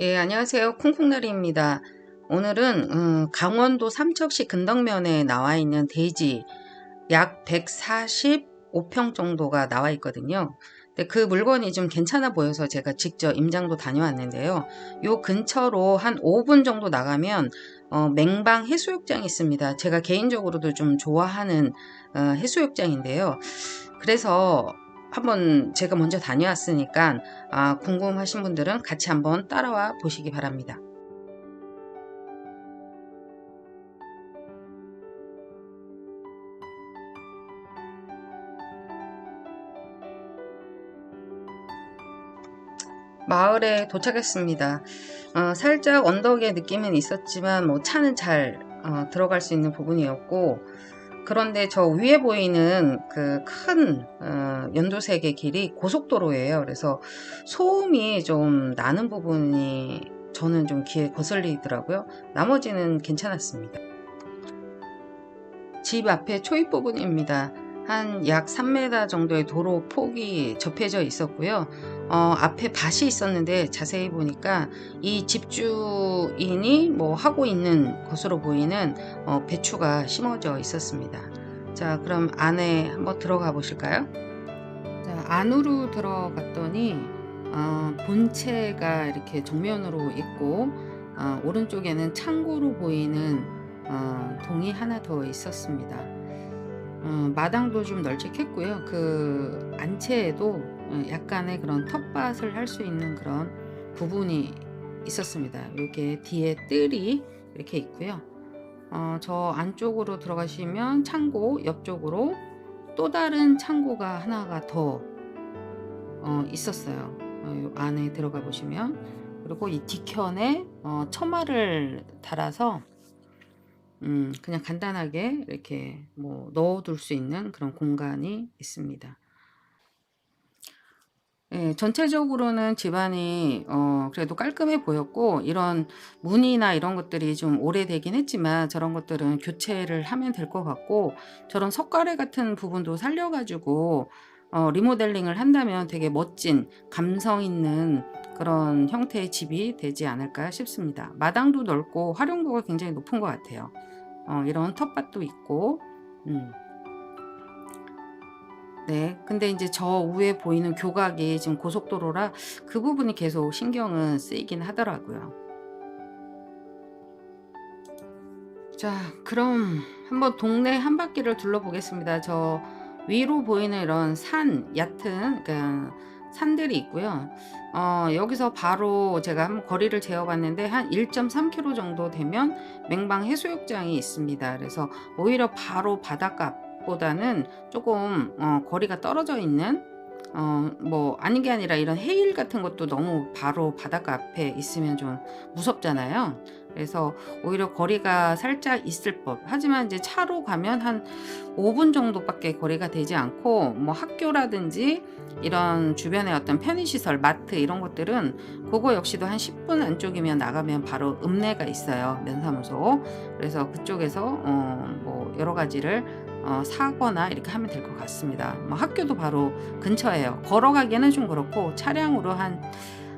예, 안녕하세요. 콩콩나리입니다. 오늘은 음, 강원도 삼척시 근덕면에 나와 있는 대지 약 145평 정도가 나와 있거든요. 근데 그 물건이 좀 괜찮아 보여서 제가 직접 임장도 다녀왔는데요. 요 근처로 한 5분 정도 나가면 어, 맹방 해수욕장이 있습니다. 제가 개인적으로도 좀 좋아하는 어, 해수욕장인데요. 그래서 한번 제가 먼저 다녀왔으니까 아, 궁금하신 분들은 같이 한번 따라와 보시기 바랍니다. 마을에 도착했습니다. 어, 살짝 언덕의 느낌은 있었지만 뭐 차는 잘 어, 들어갈 수 있는 부분이었고 그런데 저 위에 보이는 그큰 어, 연두색의 길이 고속도로예요. 그래서 소음이 좀 나는 부분이 저는 좀 귀에 거슬리더라고요. 나머지는 괜찮았습니다. 집 앞에 초입 부분입니다. 한 약 3m 정도의 도로 폭이 접해져 있었고요. 어, 앞에 밭이 있었는데 자세히 보니까 이 집주인이 뭐 하고 있는 것으로 보이는 어, 배추가 심어져 있었습니다. 자, 그럼 안에 한번 들어가 보실까요? 자, 안으로 들어갔더니 어, 본체가 이렇게 정면으로 있고 어, 오른쪽에는 창고로 보이는 어, 동이 하나 더 있었습니다. 어, 마당도 좀 널찍했고요. 그 안채에도 어, 약간의 그런 텃밭을 할 수 있는 그런 부분이 있었습니다. 이렇게 뒤에 뜰이 이렇게 있고요. 어, 저 안쪽으로 들어가시면 창고 옆쪽으로 또 다른 창고가 하나가 더 어, 있었어요. 어, 안에 들어가 보시면 그리고 이 뒤편에 어, 처마를 달아서 음, 그냥 간단하게 이렇게 뭐 넣어둘 수 있는 그런 공간이 있습니다. 예, 전체적으로는 집안이 어, 그래도 깔끔해 보였고 이런 문이나 이런 것들이 좀 오래되긴 했지만 저런 것들은 교체를 하면 될 것 같고 저런 석가래 같은 부분도 살려가지고 어, 리모델링을 한다면 되게 멋진 감성 있는 그런 형태의 집이 되지 않을까 싶습니다. 마당도 넓고 활용도가 굉장히 높은 것 같아요. 어, 이런 텃밭도 있고 음. 네. 근데 이제 저 위에 보이는 교각이 지금 고속도로라 그 부분이 계속 신경은 쓰이긴 하더라고요. 자, 그럼 한번 동네 한 바퀴를 둘러보겠습니다. 저 위로 보이는 이런 산, 얕은 그러니까 산들이 있고요. 어, 여기서 바로 제가 한번 거리를 재어봤는데 한 1.3km 정도 되면 맹방 해수욕장이 있습니다. 그래서 오히려 바로 바닷가 보다는 조금 어, 거리가 떨어져 있는 어, 뭐 아닌 게 아니라 이런 해일 같은 것도 너무 바로 바닷가 앞에 있으면 좀 무섭잖아요. 그래서 오히려 거리가 살짝 있을 법. 하지만 이제 차로 가면 한 5분 정도밖에 거리가 되지 않고 뭐 학교라든지 이런 주변에 어떤 편의시설, 마트 이런 것들은 그거 역시도 한 10분 안쪽이면 나가면 바로 읍내가 있어요. 면사무소. 그래서 그쪽에서 어, 뭐 여러 가지를 어, 사거나 이렇게 하면 될 것 같습니다. 뭐 학교도 바로 근처예요. 걸어가기는 좀 그렇고 차량으로 한,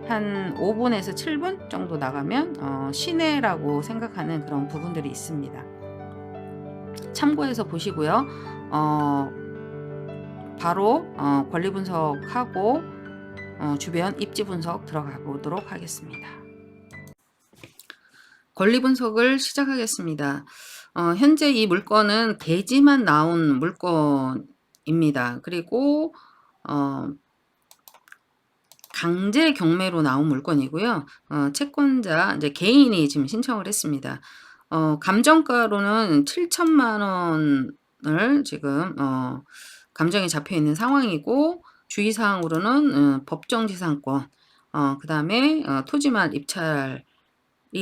한 5분에서 7분 정도 나가면 어, 시내라고 생각하는 그런 부분들이 있습니다. 참고해서 보시고요. 어, 바로 어, 권리 분석하고 어, 주변 입지 분석 들어가 보도록 하겠습니다. 권리 분석을 시작하겠습니다. 어, 현재 이 물건은 대지만 나온 물건입니다. 그리고 어, 강제 경매로 나온 물건이고요. 어, 채권자 이제 개인이 지금 신청을 했습니다. 어, 감정가로는 7천만 원을 지금 어, 감정이 잡혀 있는 상황이고 주의사항으로는 어, 법정지상권, 어, 그 다음에 어, 토지만 입찰이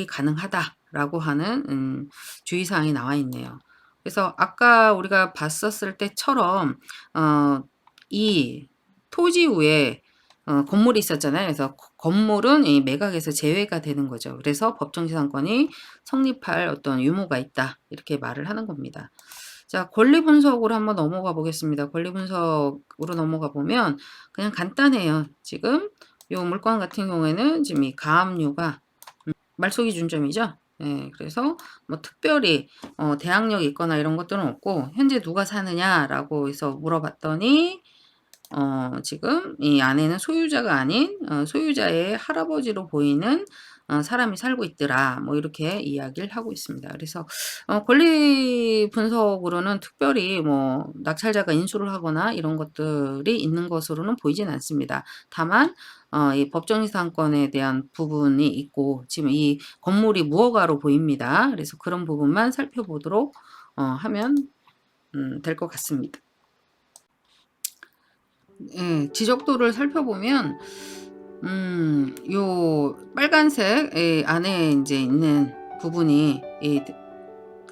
가능하다. 라고 하는 음, 주의사항이 나와 있네요. 그래서 아까 우리가 봤었을 때처럼 어, 이 토지 위에 어, 건물이 있었잖아요. 그래서 건물은 이 매각에서 제외가 되는 거죠. 그래서 법정지상권이 성립할 어떤 유무가 있다. 이렇게 말을 하는 겁니다. 자, 권리 분석으로 한번 넘어가 보겠습니다. 권리 분석으로 넘어가 보면 그냥 간단해요. 지금 이 물건 같은 경우에는 지금 이 가압류가 말소기 준점이죠. 예, 그래서 뭐 특별히 어, 대항력 있거나 이런 것들은 없고 현재 누가 사느냐라고 해서 물어봤더니 어, 지금 이 안에는 소유자가 아닌 어, 소유자의 할아버지로 보이는 어, 사람이 살고 있더라. 뭐 이렇게 이야기를 하고 있습니다. 그래서 어, 권리 분석으로는 특별히 뭐 낙찰자가 인수를 하거나 이런 것들이 있는 것으로는 보이진 않습니다. 다만 어, 이 법정이상권에 대한 부분이 있고 지금 이 건물이 무허가로 보입니다. 그래서 그런 부분만 살펴보도록 어, 하면 음, 될 것 같습니다. 예, 지적도를 살펴보면 음, 요 빨간색 예, 안에 이제 있는 부분이 이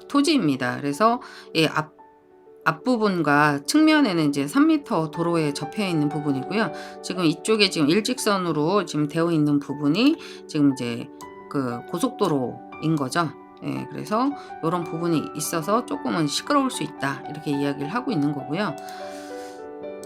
토지입니다. 그래서 이 앞, 앞부분과 측면에는 이제 3m 도로에 접해 있는 부분이고요. 지금 이쪽에 지금 일직선으로 지금 되어 있는 부분이 지금 이제 그 고속도로인 거죠. 예, 그래서 이런 부분이 있어서 조금은 시끄러울 수 있다. 이렇게 이야기를 하고 있는 거고요.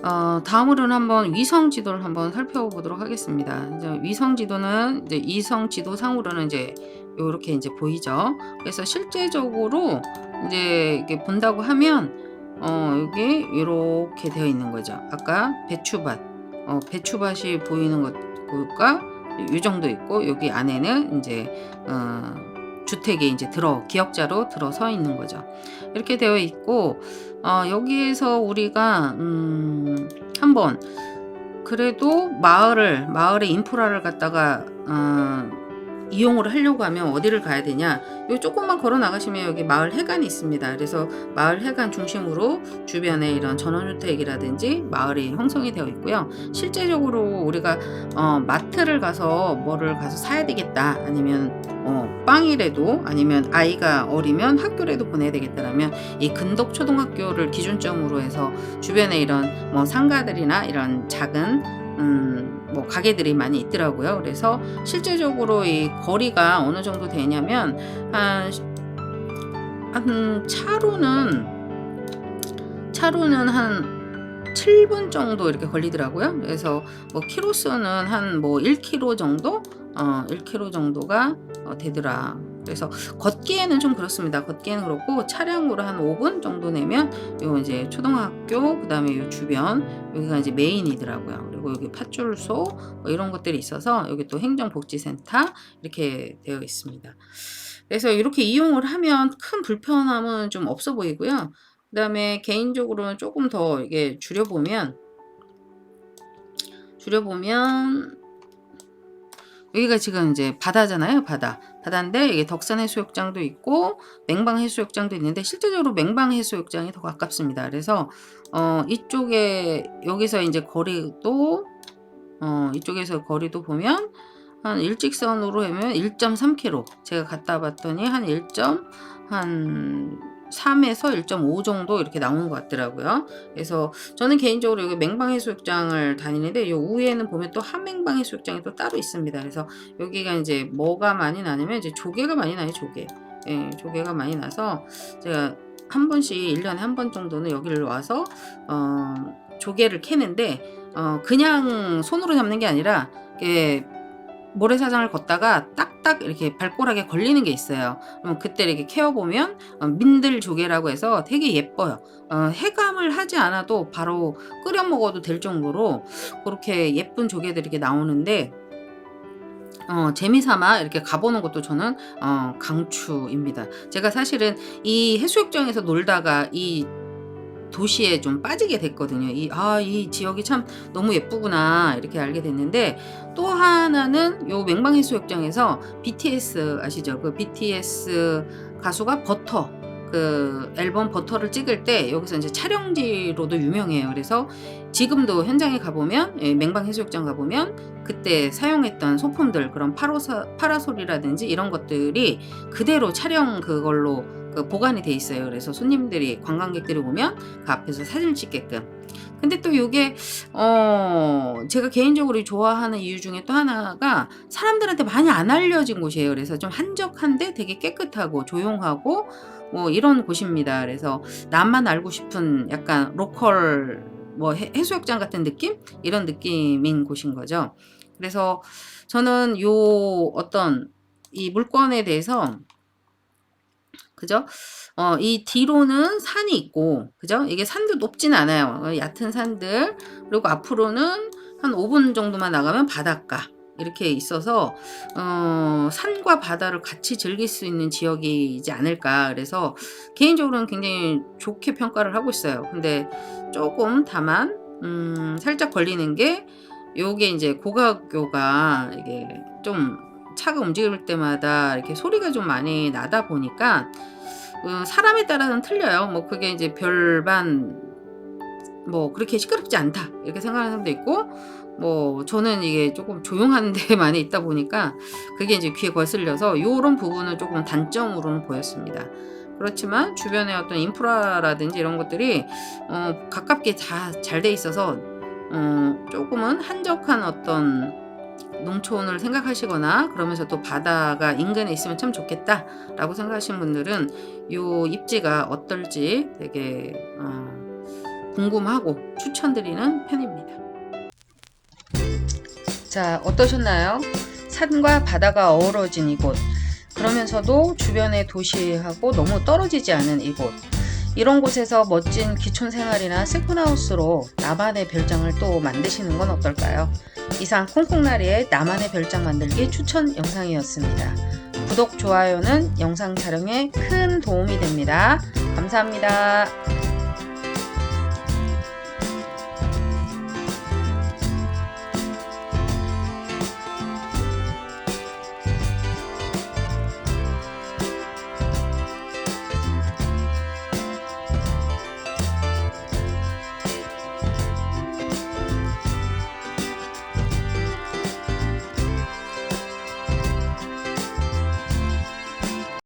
어, 다음으로는 한번 위성 지도를 한번 살펴보도록 하겠습니다. 위성 지도는 이제 이성 지도 상으로는 이제 이렇게 이제 보이죠. 그래서 실제적으로 이제 이렇게 본다고 하면 어, 여기 이렇게 되어 있는 거죠. 아까 배추밭, 어, 배추밭이 보이는 것과 이 정도 있고 여기 안에는 이제 어, 주택에 이제 들어 기역자로 들어서 있는 거죠. 이렇게 되어 있고 어, 여기에서 우리가 음, 한번 그래도 마을을 마을의 인프라를 갖다가 어, 이용을 하려고 하면 어디를 가야 되냐? 요 조금만 걸어 나가시면 여기 마을 해관이 있습니다. 그래서 마을 해관 중심으로 주변에 이런 전원주택이라든지 마을이 형성이 되어 있고요. 실제적으로 우리가 어, 마트를 가서 뭐를 가서 사야 되겠다 아니면 어, 빵이라도 아니면 아이가 어리면 학교라도 보내야 되겠다라면 이 근덕 초등학교를 기준점으로 해서 주변에 이런 뭐 상가들이나 이런 작은 음, 뭐 가게들이 많이 있더라고요. 그래서 실제적으로 이 거리가 어느 정도 되냐면 한, 한 차로는 차로는 한 7분 정도 이렇게 걸리더라고요. 그래서 뭐 키로수는 한 뭐 1km 정도 어, 1km 정도가 어, 되더라. 그래서 걷기에는 좀 그렇습니다. 걷기에는 그렇고 차량으로 한 5분 정도 내면 요 이제 초등학교 그다음에 요 주변 여기가 이제 메인이더라고요. 그리고 여기 팥줄소 뭐 이런 것들이 있어서 여기 또 행정복지센터 이렇게 되어 있습니다. 그래서 이렇게 이용을 하면 큰 불편함은 좀 없어 보이고요. 그 다음에 개인적으로는 조금 더 이게 줄여보면 줄여보면 여기가 지금 이제 바다잖아요, 바다. 바다인데 이게 덕산 해수욕장도 있고 맹방 해수욕장도 있는데 실제적으로 맹방 해수욕장이 더 가깝습니다. 그래서 어 이쪽에 여기서 이제 거리도 어 이쪽에서 거리도 보면 한 일직선으로 하면 1.3km. 제가 갔다 봤더니 한 1.한 3에서 1.5 정도 이렇게 나오는 것 같더라고요. 그래서 저는 개인적으로 여기 맹방해수욕장을 다니는데 이 우에는 보면 또 한맹방해수욕장이 또 따로 있습니다. 그래서 여기가 이제 뭐가 많이 나냐면 이제 조개가 많이 나요, 조개. 예, 조개가 많이 나서 제가 한 번씩 1년에 한 번 정도는 여기를 와서 어, 조개를 캐는데 어, 그냥 손으로 잡는 게 아니라 이게 모래사장을 걷다가 딱딱 이렇게 발꼬락에 걸리는 게 있어요. 그럼 그때 이렇게 캐어보면 어, 민들 조개라고 해서 되게 예뻐요. 어, 해감을 하지 않아도 바로 끓여 먹어도 될 정도로 그렇게 예쁜 조개들이 이렇게 나오는데 어, 재미삼아 이렇게 가보는 것도 저는 어, 강추입니다. 제가 사실은 이 해수욕장에서 놀다가 이 도시에 좀 빠지게 됐거든요. 이, 아, 이 지역이 참 너무 예쁘구나. 이렇게 알게 됐는데, 또 하나는 요 맹방해수욕장에서 BTS 아시죠? 그 BTS 가수가 버터. 그 앨범 버터를 찍을 때 여기서 이제 촬영지로도 유명해요. 그래서 지금도 현장에 가보면 예, 맹방 해수욕장 가보면 그때 사용했던 소품들 그런 파로사, 파라솔이라든지 이런 것들이 그대로 촬영 그걸로 그 보관이 돼 있어요. 그래서 손님들이 관광객들이 오면 그 앞에서 사진 찍게끔. 근데 또 이게 어 제가 개인적으로 좋아하는 이유 중에 또 하나가 사람들한테 많이 안 알려진 곳이에요. 그래서 좀 한적한데 되게 깨끗하고 조용하고 뭐 이런 곳입니다. 그래서 나만 알고 싶은 약간 로컬 뭐 해, 해수욕장 같은 느낌 이런 느낌인 곳인 거죠. 그래서 저는 요 어떤 이 물건에 대해서 그죠? 어, 이 뒤로는 산이 있고, 그죠? 이게 산도 높진 않아요. 어, 얕은 산들. 그리고 앞으로는 한 5분 정도만 나가면 바닷가. 이렇게 있어서, 어, 산과 바다를 같이 즐길 수 있는 지역이지 않을까. 그래서 개인적으로는 굉장히 좋게 평가를 하고 있어요. 근데 조금 다만, 음, 살짝 걸리는 게, 요게 이제 고가교가 이게 좀 차가 움직일 때마다 이렇게 소리가 좀 많이 나다 보니까 어, 사람에 따라서는 틀려요. 뭐 그게 이제 별반 뭐 그렇게 시끄럽지 않다 이렇게 생각하는 사람도 있고 뭐 저는 이게 조금 조용한 데 많이 있다 보니까 그게 이제 귀에 거슬려서 요런 부분은 조금 단점으로는 보였습니다. 그렇지만 주변에 어떤 인프라라든지 이런 것들이 어, 가깝게 다 잘 돼 있어서 어, 조금은 한적한 어떤 농촌을 생각하시거나 그러면서 또 바다가 인근에 있으면 참 좋겠다 라고 생각하시는 분들은 요 입지가 어떨지 되게 어, 궁금하고 추천드리는 편입니다. 자, 어떠셨나요? 산과 바다가 어우러진 이곳. 그러면서도 주변의 도시하고 너무 떨어지지 않은 이곳. 이런 곳에서 멋진 기촌 생활이나 세컨하우스로 나만의 별장을 또 만드시는 건 어떨까요? 이상 콩콩나리의 나만의 별장 만들기 추천 영상이었습니다. 구독, 좋아요는 영상 촬영에 큰 도움이 됩니다. 감사합니다.